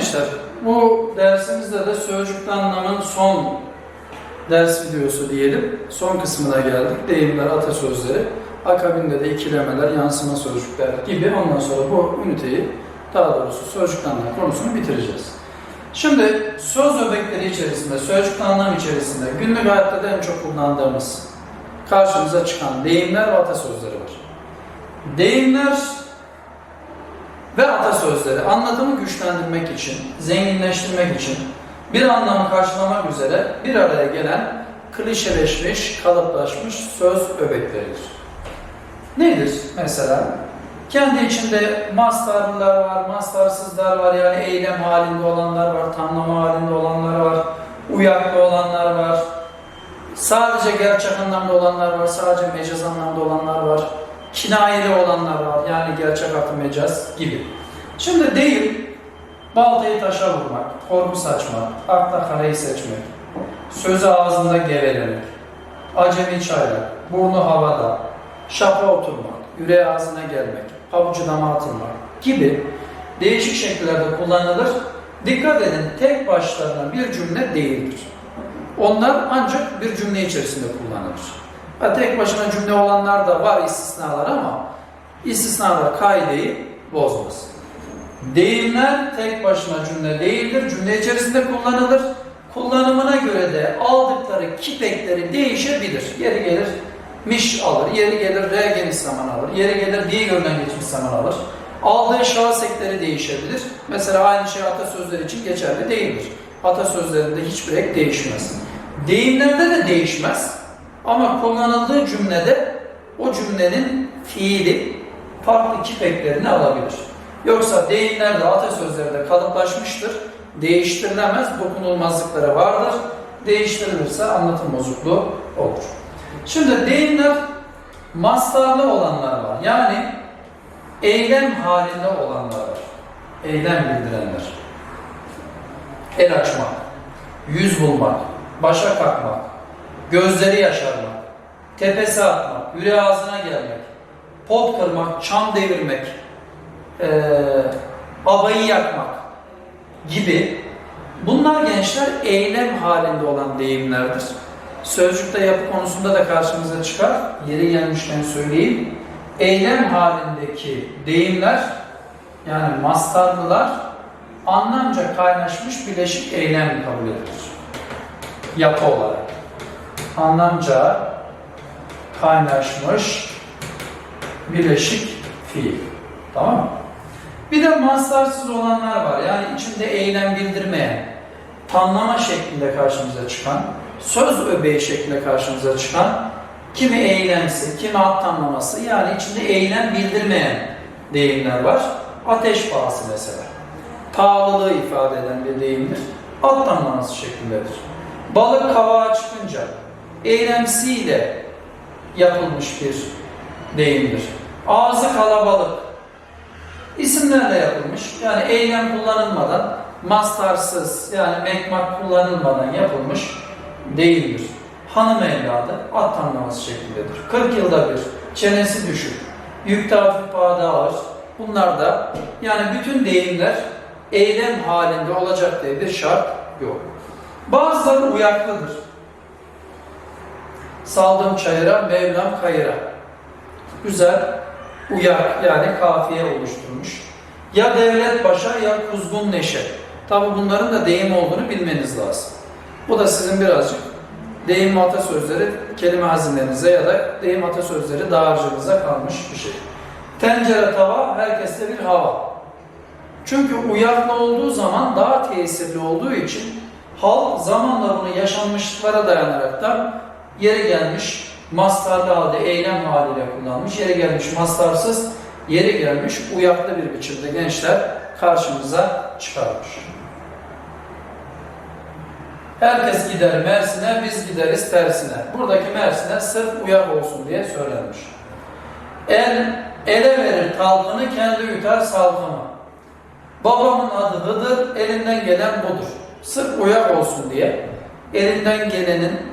gençler, bu dersimizde de sözcükte anlamın son ders videosu diyelim. Son kısmına geldik. Deyimler, atasözleri. Akabinde de ikilemeler, yansıma sözcükler gibi ondan sonra bu üniteyi, daha doğrusu sözcükte anlam konusunu bitireceğiz. Şimdi söz öbekleri içerisinde, sözcükte anlam içerisinde günlük hayatta en çok kullandığımız karşımıza çıkan deyimler ve atasözleri var. Deyimler ve atasözleri anlatımı güçlendirmek için, zenginleştirmek için bir anlamı karşılamak üzere bir araya gelen klişeleşmiş, kalıplaşmış söz öbekleridir. Nedir mesela? Kendi içinde mastarlılar var, mastarsızlar var yani eylem halinde olanlar var, tamlama halinde olanlar var, uyaklı olanlar var, sadece gerçek anlamda olanlar var, sadece mecaz anlamda olanlar var, kinayeli olanlar var yani gerçek atı mecaz gibi. Şimdi değil, baltayı taşa vurmak, korku saçmak, akla kareyi seçmek, sözü ağzında gevelemek, acemi çaylak, burnu havada, şapa oturmak, yüreği ağzına gelmek, pabucu dama atılmak gibi değişik şekillerde kullanılır. Dikkat edin tek başlarına bir cümle değildir. Onlar ancak bir cümle içerisinde kullanılır. Ha, tek başına cümle olanlar da var istisnalar ama istisnalar kaideyi bozmaz. Deyimler tek başına cümle değildir. Cümle içerisinde kullanılır. Kullanımına göre de aldıkları kipekleri değişebilir. Yeri gelir miş alır, yeri gelir re geniş zaman alır, yeri gelir diye görünen geçmiş zaman alır. Aldığı şahıs ekleri değişebilir. Mesela aynı şey atasözleri için geçerli değildir. Atasözlerinde hiçbir ek değişmez. Deyimlerde de değişmez. Ama kullanıldığı cümlede o cümlenin fiili farklı kipeklerini alabilir. Yoksa deyimler de atasözleri de kalıplaşmıştır. Değiştirilemez, dokunulmazlıkları vardır. Değiştirilirse anlatım bozukluğu olur. Şimdi deyimler mastarlı olanlar var. Yani eylem halinde olanlar var. Eylem bildirenler. El açmak, yüz bulmak, başa kalkmak, gözleri yaşarmak, tepesi atmak, yüreği ağzına gelmek, pot kırmak, çam devirmek, ee, abayı yakmak gibi bunlar gençler eylem halinde olan deyimlerdir. Sözcükte yapı konusunda da karşımıza çıkar. Yeri gelmişken söyleyeyim. Eylem halindeki deyimler yani mastarlılar anlamca kaynaşmış bileşik eylem kabul edilir. Yapı olarak. Anlamca kaynaşmış bileşik fiil. Tamam mı? Bir de mastarsız olanlar var. Yani içinde eylem bildirmeyen, tanlama şeklinde karşımıza çıkan, söz öbeği şeklinde karşımıza çıkan, kimi eylemsi, kimi at tanlaması, yani içinde eylem bildirmeyen deyimler var. Ateş pahası mesela. Pahalılığı ifade eden bir deyimdir. At tanlaması şeklindedir. Balık kavağa çıkınca eylemsiyle yapılmış bir deyimdir. Ağzı kalabalık, isimlerle yapılmış. Yani eylem kullanılmadan, mastarsız yani mekmak kullanılmadan yapılmış değildir. Hanım evladı at tanımlaması şeklindedir. 40 yılda bir, çenesi düşük, yükte hafif pahada ağır. Bunlar da yani bütün deyimler eylem halinde olacak diye bir şart yok. Bazıları uyaklıdır. Saldım çayıra, Mevlam kayıra. Güzel, uyak yani kafiye oluşturmuş. Ya devlet başa ya kuzgun neşe. Tabi bunların da deyim olduğunu bilmeniz lazım. Bu da sizin birazcık deyim atasözleri kelime hazinenize ya da deyim atasözleri dağarcığınıza kalmış bir şey. Tencere tava herkeste bir hava. Çünkü uyaklı olduğu zaman daha tesirli olduğu için hal zamanla bunu yaşanmışlıklara dayanaraktan yeri gelmiş mastarlı halde eylem haliyle kullanmış, yeri gelmiş mastarsız, yeri gelmiş uyaklı bir biçimde gençler karşımıza çıkarmış. Herkes gider Mersin'e, biz gideriz tersine. Buradaki Mersin'e sırf uyak olsun diye söylenmiş. El, ele verir talkını, kendi yutar salkımı. Babamın adı Hıdır, elinden gelen budur. Sırf uyak olsun diye elinden gelenin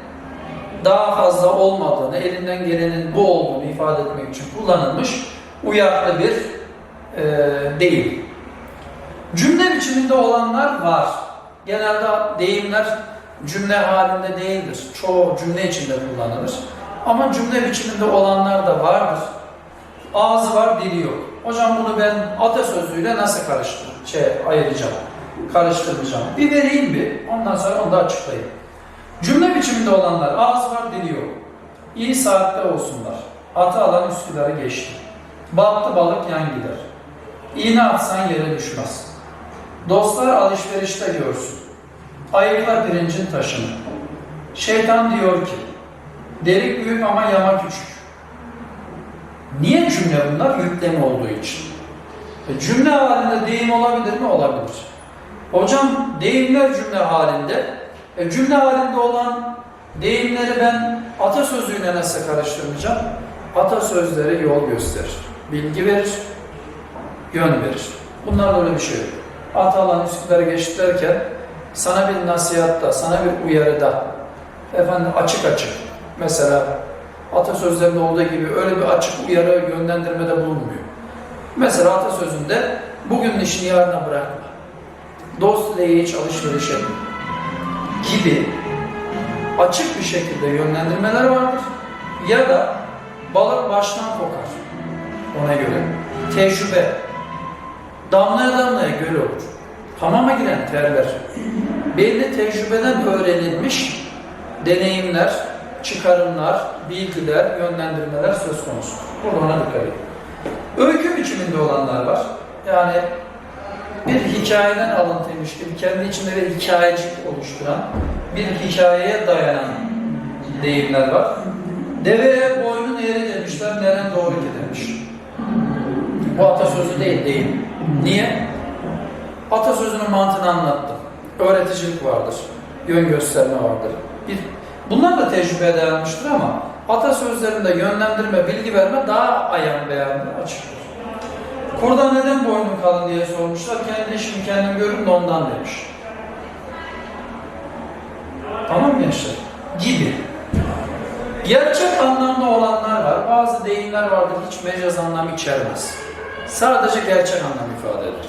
daha fazla olmadığını, elinden gelenin bu olduğunu ifade etmek için kullanılmış uyaklı bir e, değil. Cümle biçiminde olanlar var. Genelde deyimler cümle halinde değildir. Çoğu cümle içinde kullanılır. Ama cümle biçiminde olanlar da vardır. Ağzı var, dili yok. Hocam bunu ben atasözlüğüyle nasıl karıştır, şey ayıracağım, karıştıracağım. Bir vereyim bir, ondan sonra onu da açıklayayım. Cümle biçiminde olanlar ağzı var, dili. İyi saatte olsunlar. Atı alan Üsküdar'ı geçti. Battı balık yan gider. İğne atsan yere düşmez. Dostlar alışverişte görsün. Ayıkla pirincin taşını. Şeytan diyor ki, delik büyük ama yama küçük. Niye cümle bunlar? Yükleme olduğu için. E, cümle halinde deyim olabilir mi? Olabilir. Hocam deyimler cümle halinde. E, cümle halinde olan deyimleri ben atasözlüğüne nasıl karıştırmayacağım? Atasözleri yol gösterir. Bilgi verir, yön verir. Bunlar böyle bir şey yok. Atalan Üsküdar'a derken sana bir nasihatta, sana bir uyarıda efendim açık açık mesela atasözlerinde olduğu gibi öyle bir açık uyarı yönlendirmede bulunmuyor. Mesela atasözünde bugün işini yarına bırakma. Dost ile hiç alışveriş. Gibi açık bir şekilde yönlendirmeler vardır. Ya da balık baştan kokar. Ona göre. Tecrübe. Damlaya damlaya göl olur. Hamama giren terler. Belli tecrübeden öğrenilmiş deneyimler, çıkarımlar, bilgiler, yönlendirmeler söz konusu. Burada ona dikkat edin. Öykü biçiminde olanlar var. Yani bir hikayeden alıntıymış gibi kendi içinde bir hikayecik oluşturan, bir hikayeye dayanan deyimler var. Deveye boynun eğri demişler, neren doğru demiş. Bu atasözü değil, değil. Niye? Atasözünün mantığını anlattım. Öğreticilik vardır, yön gösterme vardır. Bir, bunlar da tecrübeye dayanmıştır ama atasözlerinde yönlendirme, bilgi verme daha ayan beyanlı açıktır. Kurda neden boynun kalın diye sormuşlar. Kendi işimi kendim görürüm de ondan demiş. Tamam mı gençler? Gibi. Gerçek anlamda olanlar var. Bazı deyimler vardır hiç mecaz anlam içermez. Sadece gerçek anlam ifade eder.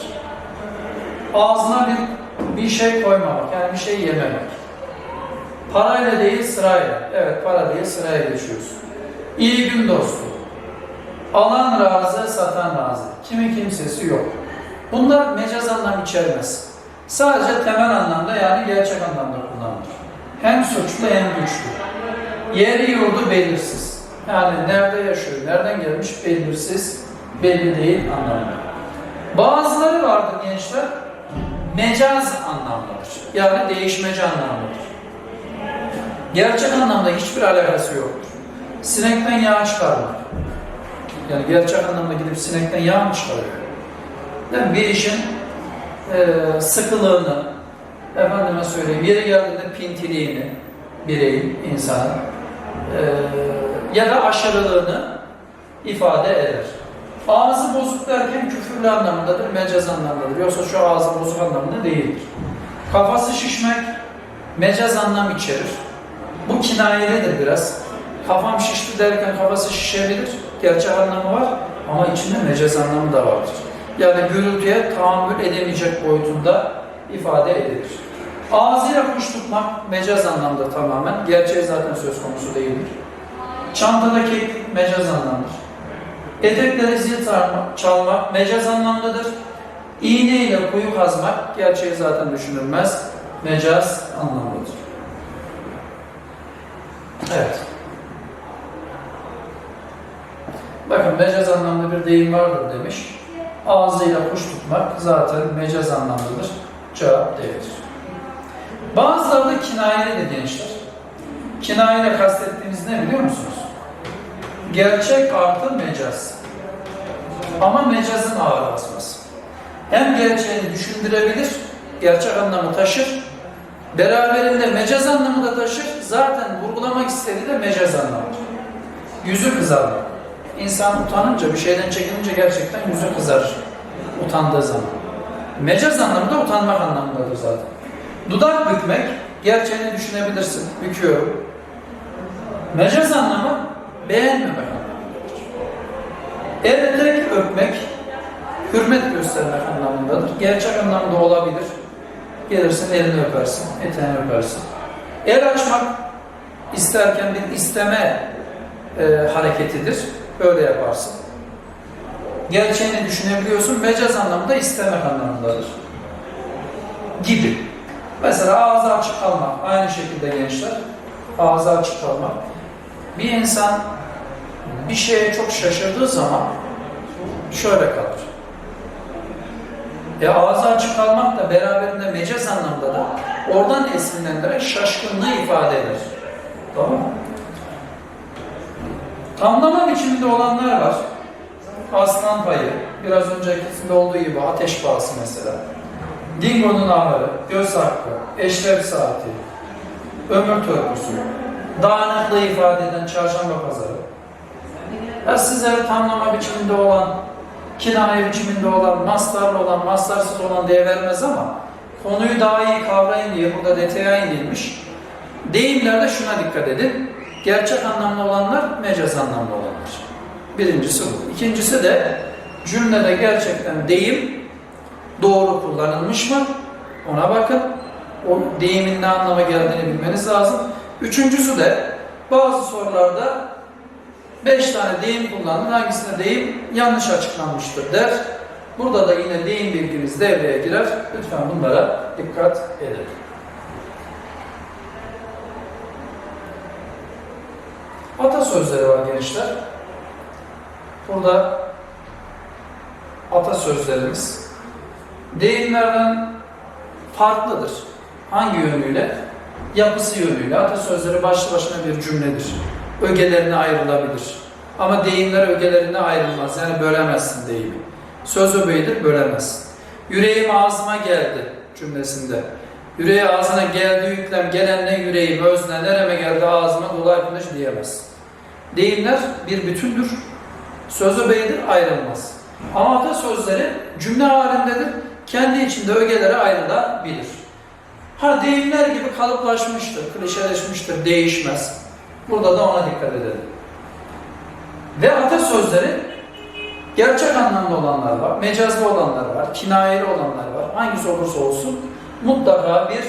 Ağzına bir, bir şey koymamak, yani bir şey yememek. Parayla değil sırayla. Evet para değil sıraya geçiyoruz. İyi gün dostu. Alan razı, satan razı. Kimin kimsesi yok. Bunlar mecaz anlam içermez. Sadece temel anlamda yani gerçek anlamda kullanılır. Hem suçlu hem güçlü. Yeri yurdu belirsiz. Yani nerede yaşıyor, nereden gelmiş belirsiz, belli değil anlamda. Bazıları vardır gençler, mecaz anlamdadır. Yani değişmeci anlamdadır. Gerçek anlamda hiçbir alakası yoktur. Sinekten yağ çıkarmak. Yani gerçek anlamda gidip sinekten yağ mı? Yani bir işin e, sıkılığını, efendime söyleyeyim, yeri geldiğinde pintiliğini, bireyin, insanın e, ya da aşırılığını ifade eder. Ağzı bozuk derken küfürlü anlamındadır, mecaz anlamındadır. Yoksa şu ağzı bozuk anlamında değildir. Kafası şişmek mecaz anlam içerir. Bu kinayelidir biraz. Kafam şişti derken kafası şişebilir. Gerçek anlamı var ama içinde mecaz anlamı da vardır. Yani gürültüye tahammül edemeyecek boyutunda ifade edilir. Ağzıyla kuş tutmak mecaz anlamda tamamen. Gerçeği zaten söz konusu değildir. Çantada keklik mecaz anlamdır. Etekleri zil çalmak, mecaz anlamdadır. İğne ile kuyu kazmak gerçeği zaten düşünülmez. Mecaz anlamdadır. Evet. Bakın mecaz anlamda bir deyim vardır demiş. Ağzıyla kuş tutmak zaten mecaz anlamdadır. Cevap değildir. Bazıları da kinayelidir gençler. Kinayeyle kastettiğimiz ne biliyor musunuz? Gerçek artı mecaz. Ama mecazın ağır basması. Hem gerçeğini düşündürebilir, gerçek anlamı taşır, beraberinde mecaz anlamı da taşır, zaten vurgulamak istediği de mecaz anlamıdır. Yüzü kızarmak. İnsan utanınca, bir şeyden çekinince gerçekten yüzü kızarır. Utandığı zaman. Mecaz anlamı da utanmak anlamındadır zaten. Dudak bükmek, gerçeğini düşünebilirsin. Büküyorum. Mecaz anlamı beğenmemek anlamındadır. El tek öpmek, hürmet göstermek anlamındadır. Gerçek anlamda olabilir. Gelirsin elini öpersin, eteğini öpersin. El açmak isterken bir isteme e, hareketidir. Böyle yaparsın. Gerçeğini düşünebiliyorsun. Mecaz anlamında istemek anlamındadır. Gibi. Mesela ağzı açık kalmak. Aynı şekilde gençler. Ağzı açık kalmak. Bir insan bir şeye çok şaşırdığı zaman şöyle kalır. E ağzı açık kalmak da beraberinde mecaz anlamda da oradan esinlenerek şaşkınlığı ifade eder. Tamam mı? Tamlama biçiminde olanlar var. Aslan payı, biraz öncekisinde olduğu gibi ateş pahası mesela. Dingo'nun ahırı, göz hakkı, eşref saati, ömür törpüsü, dağınıklığı ifade eden çarşamba pazarı. Ya sizlere tamlama biçiminde olan, kinaye biçiminde olan, mastarlı olan, mastarsız olan diye vermez ama konuyu daha iyi kavrayın diye burada detaya inilmiş. Deyimlerde şuna dikkat edin. Gerçek anlamlı olanlar, mecaz anlamlı olanlar. Birincisi bu. İkincisi de cümlede gerçekten deyim doğru kullanılmış mı? Ona bakın. O deyimin ne anlama geldiğini bilmeniz lazım. Üçüncüsü de bazı sorularda beş tane deyim kullanılır. Hangisinde deyim yanlış açıklanmıştır der. Burada da yine deyim bilginiz devreye girer. Lütfen bunlara dikkat edin. Atasözleri var gençler. Burada atasözlerimiz deyimlerden farklıdır. Hangi yönüyle? Yapısı yönüyle. Atasözleri başlı başına bir cümledir. Ögelerine ayrılabilir. Ama deyimler ögelerine ayrılmaz. Yani bölemezsin deyimi. Söz öbeğidir, bölemezsin. Yüreğim ağzıma geldi cümlesinde. Yüreğe ağzına geldi yüklem, gelen ne yüreğim, özne, nereme geldi ağzıma dolay güneş diyemez. Deyimler bir bütündür. Söz öbeğidir, ayrılmaz. Ama atasözleri cümle halindedir. Kendi içinde ögelere ayrılabilir. Ha deyimler gibi kalıplaşmıştır, klişeleşmiştir, değişmez. Burada da ona dikkat edelim. Ve atasözleri gerçek anlamda olanlar var, mecazlı olanlar var, kinayeli olanlar var. Hangisi olursa olsun mutlaka bir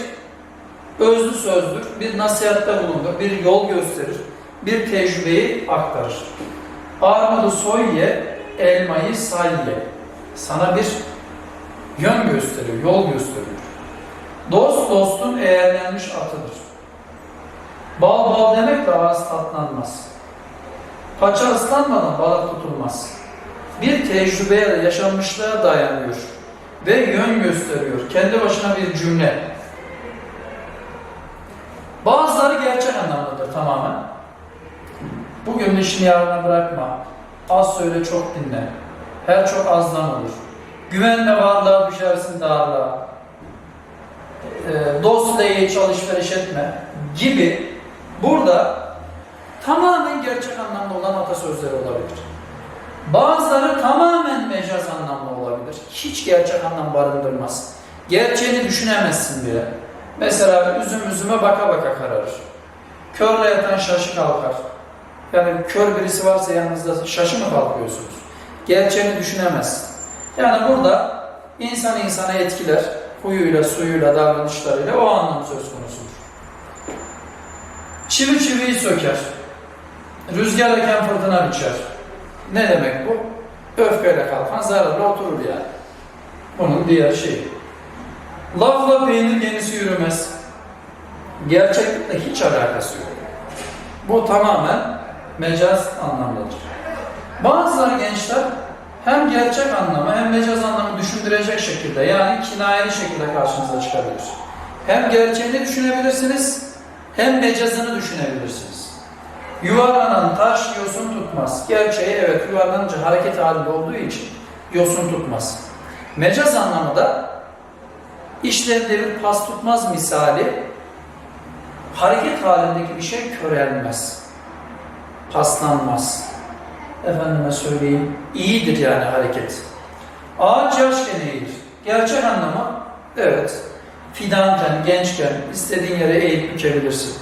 özlü sözdür, bir nasihatte bulunur, bir yol gösterir, bir tecrübeyi aktarır. Armudu soy ye, elmayı say ye. Sana bir yön gösteriyor, yol gösteriyor. Dost dostun eğerlenmiş atıdır. Bal bal demekle ağız tatlanmaz. Paça ıslanmadan balık tutulmaz. Bir tecrübeye, yaşanmışlığa dayanıyor ve yön gösteriyor. Kendi başına bir cümle. Bazıları gerçek anlamdadır tamamen. Bugün işini yarına bırakma. Az söyle çok dinle. Her çok azdan olur. Güvenme varlığa düşersin darlığa. E, dostla iyi alışveriş etme gibi burada tamamen gerçek anlamda olan atasözleri olabilir. Bazıları tamamen mecaz anlamda olabilir. Hiç gerçek anlam barındırmaz. Gerçeğini düşünemezsin bile. Mesela üzüm üzüme baka baka kararır. Körle yatan şaşı kalkar. Yani kör birisi varsa yanınızda şaşı mı kalkıyorsunuz? Gerçeğini düşünemez. Yani burada insan insana etkiler. Huyuyla, suyuyla, davranışlarıyla o anlam söz konusudur. Çivi çiviyi söker. Rüzgar eken fırtına biçer. Ne demek bu? Öfkeyle kalkan zararla oturur yani. Bunun diğer şeyi. Lafla peynir yenisi yürümez. Gerçeklikle hiç alakası yok. Bu tamamen mecaz anlamdadır. Bazıları gençler hem gerçek anlamı hem mecaz anlamı düşündürecek şekilde yani kinayeli şekilde karşınıza çıkabilir. Hem gerçeğini düşünebilirsiniz hem mecazını düşünebilirsiniz. Yuvarlanan taş yosun tutmaz. Gerçeği evet yuvarlanınca hareket halinde olduğu için yosun tutmaz. Mecaz anlamı da işlerinde bir pas tutmaz misali hareket halindeki bir şey körelmez. Paslanmaz. Efendime söyleyeyim, iyidir yani hareket. Ağaç yaşken eğilir. Gerçek anlamı, evet, fidanken, gençken istediğin yere eğip bükebilirsin.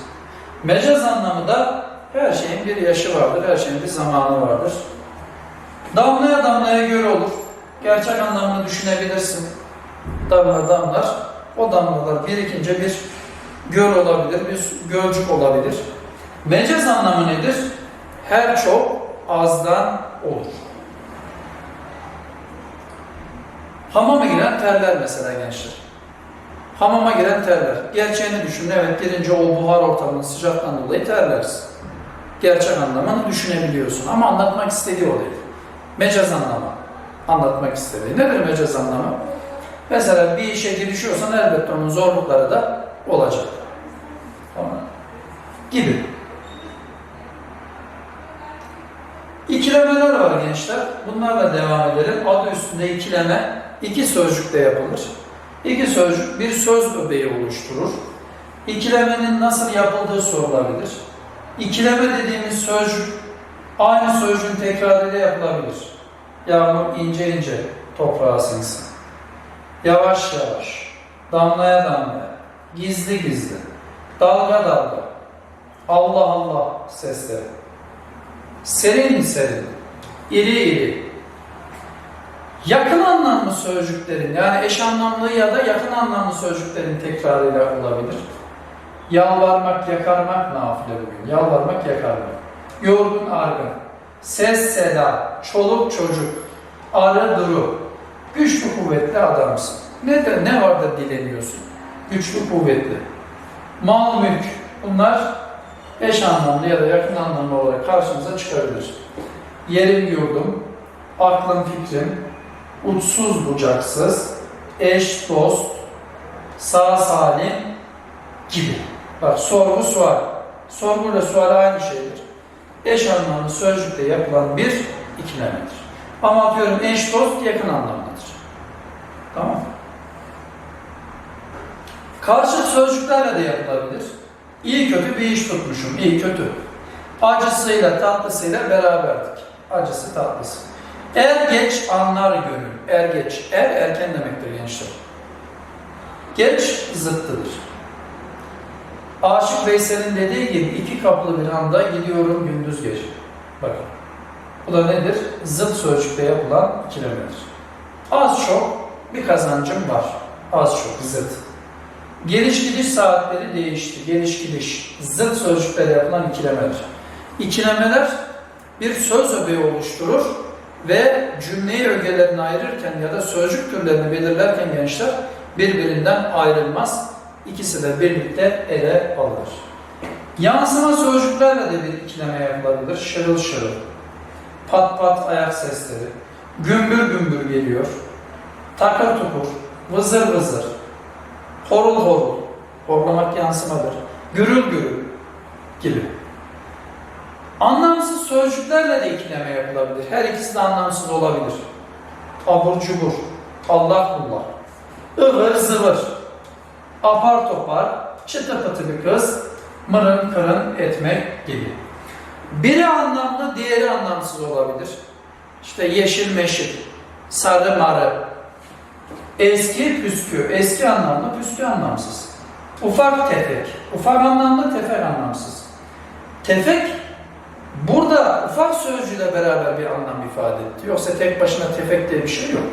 Mecaz anlamı da her şeyin bir yaşı vardır, her şeyin bir zamanı vardır. Damlaya damlaya göl olur. gerçek anlamını düşünebilirsin. Damla damlar. O damlalar birikince bir göl olabilir, bir gölcük olabilir. Mecaz anlamı nedir? Her çok azdan olur. Hamama giren terler mesela gençler. Hamama giren terler. Gerçeğini düşün. Evet girince o buhar ortamının sıcaktan dolayı terlersin. Gerçek anlamını düşünebiliyorsun ama anlatmak istediği o. Mecaz anlamı anlatmak istediği. Nedir mecaz anlamı? Mesela bir işe girişiyorsan elbette onun zorlukları da olacak. Tamam? Gibi. İkilemeler var gençler. Bunlarla devam edelim. Adı üstünde ikileme iki sözcükle yapılır. İki sözcük bir söz öbeği oluşturur. İkilemenin nasıl yapıldığı sorulabilir. İkileme dediğimiz sözcük aynı sözcüğün tekrarıyla yapılabilir. Yağmur ince ince toprağa sinsin. Yavaş yavaş, damlaya damlaya, gizli gizli, dalga dalga, Allah Allah sesleri. Serin serin, iri iri. Yakın anlamlı sözcüklerin yani eş anlamlı ya da yakın anlamlı sözcüklerin tekrarıyla olabilir. Yalvarmak, yakarmak nafile bugün. Yalvarmak, yakarmak. Yorgun, argın. Ses, seda, çoluk, çocuk, arı, duru. Güçlü, kuvvetli adamsın. Ne, de, ne var da dileniyorsun? Güçlü, kuvvetli. Mal, mülk. Bunlar eş anlamlı ya da yakın anlamlı olarak karşımıza çıkabilir. Yerim, yurdum, aklım, fikrim, uçsuz bucaksız, eş, dost, sağ salim gibi. Bak sorgu, sual. Sorgu ile sual aynı şeydir. Eş anlamlı sözcükte yapılan bir ikilemedir. Ama atıyorum eş, dost yakın anlamlıdır. Tamam mı? Karşıt sözcüklerle de yapılabilir. İyi kötü bir iş tutmuşum, iyi kötü. Acısıyla tatlısıyla beraberdik. Acısı tatlısı. Er geç anlar gönül. Er geç. Er erken demektir gençler. Geç zıttıdır. Aşık Veysel'in dediği gibi iki kapılı bir anda gidiyorum gündüz gece. Bakın. Bu da nedir? Zıt sözcükte yapılan ikilemedir. Az çok bir kazancım var. Az çok zıt. Geliş gidiş saatleri değişti. Geliş gidiş. Zıt sözcüklerle yapılan ikilemedir. İkilemeler bir söz öbeği oluşturur ve cümleyi ögelerini ayırırken ya da sözcük türlerini belirlerken gençler birbirinden ayrılmaz. İkisi de birlikte ele alınır. Yansıma sözcüklerle de bir ikileme yapılabilir. Şırıl şırıl, pat pat ayak sesleri, gümbür gümbür geliyor, takır tukur, vızır vızır, horul horul, horlamak yansımadır, gürül gürül gibi. Anlamsız sözcüklerle de ikileme yapılabilir. Her ikisi de anlamsız olabilir. Abur cubur, Allah kullah, ıvır zıvır, apar topar, çıtı pıtı bir kız, mırın kırın etmek gibi. Biri anlamlı, diğeri anlamsız olabilir. İşte yeşil meşil, sarı marı, eski püskü, eski anlamlı, püskü anlamsız. Ufak tefek, ufak anlamlı, tefek anlamsız. Tefek, burada ufak sözcüğüyle beraber bir anlam ifade etti. Yoksa tek başına tefek diye bir şey yok.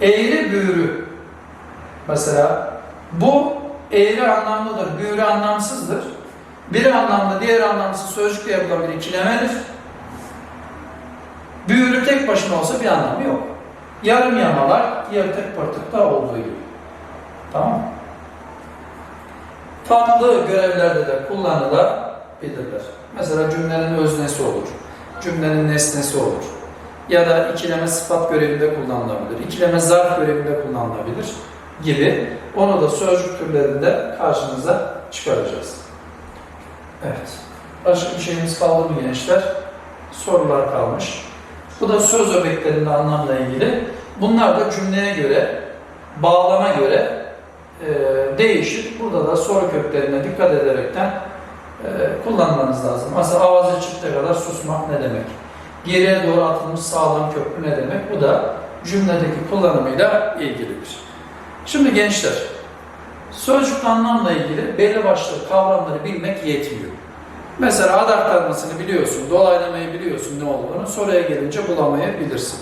Eğri büğrü, mesela bu eğri anlamlıdır, büğrü anlamsızdır. Biri anlamlı, diğer anlamsız sözcükle yapılan bir ikilemedir. Büğrü tek başına olsa bir anlamı yok. Yarım yamalar, diğer tek partıkta olduğu gibi. Tamam mı? Farklı görevlerde de kullanılabilirler. Mesela cümlenin öznesi olur, cümlenin nesnesi olur. Ya da ikileme sıfat görevinde kullanılabilir, ikileme zarf görevinde kullanılabilir gibi. Onu da sözcük türlerinde karşınıza çıkaracağız. Evet. Başka bir şeyimiz kaldı mı gençler? Sorular kalmış. Bu da söz öbeklerinde anlamla ilgili. Bunlar da cümleye göre, bağlama göre e, değişir. Burada da soru köklerine dikkat ederekten e, kullanmanız lazım. Mesela avazı çıktığı kadar susmak ne demek? Geriye doğru atılmış sağlam köprü ne demek? Bu da cümledeki kullanımıyla ilgilidir. Şimdi gençler, sözcük anlamla ilgili belli başlı kavramları bilmek yetmiyor. Mesela ad aktarmasını biliyorsun, dolaylamayı biliyorsun ne olduğunu, soruya gelince bulamayabilirsin.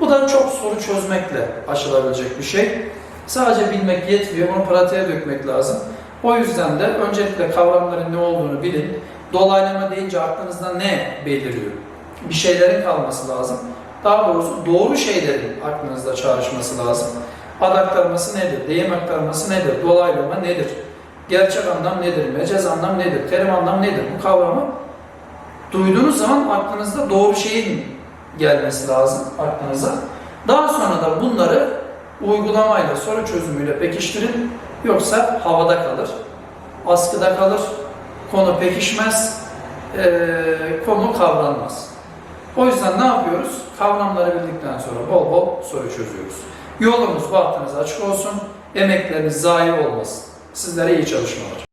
Bu da çok soru çözmekle aşılabilecek bir şey. Sadece bilmek yetmiyor, bunu pratiğe dökmek lazım. O yüzden de öncelikle kavramların ne olduğunu bilin. Dolaylama deyince aklınızda ne beliriyor? Bir şeylerin kalması lazım. Daha doğrusu doğru şeylerin aklınızda çağrışması lazım. Ad aktarması nedir? Deyim aktarması nedir? Dolaylama nedir? Gerçek anlam nedir? Mecaz anlam nedir? Terim anlam nedir? Bu kavramı duyduğunuz zaman aklınızda doğru şeyin gelmesi lazım aklınıza. Daha sonra da bunları uygulamayla, soru çözümüyle pekiştirin. Yoksa havada kalır, askıda kalır, konu pekişmez, eee, konu kavranmaz. O yüzden ne yapıyoruz? Kavramları bildikten sonra bol bol soru çözüyoruz. Yolunuz, bahtınız açık olsun, emekleriniz zayi olmasın. Sizlere iyi çalışmalar.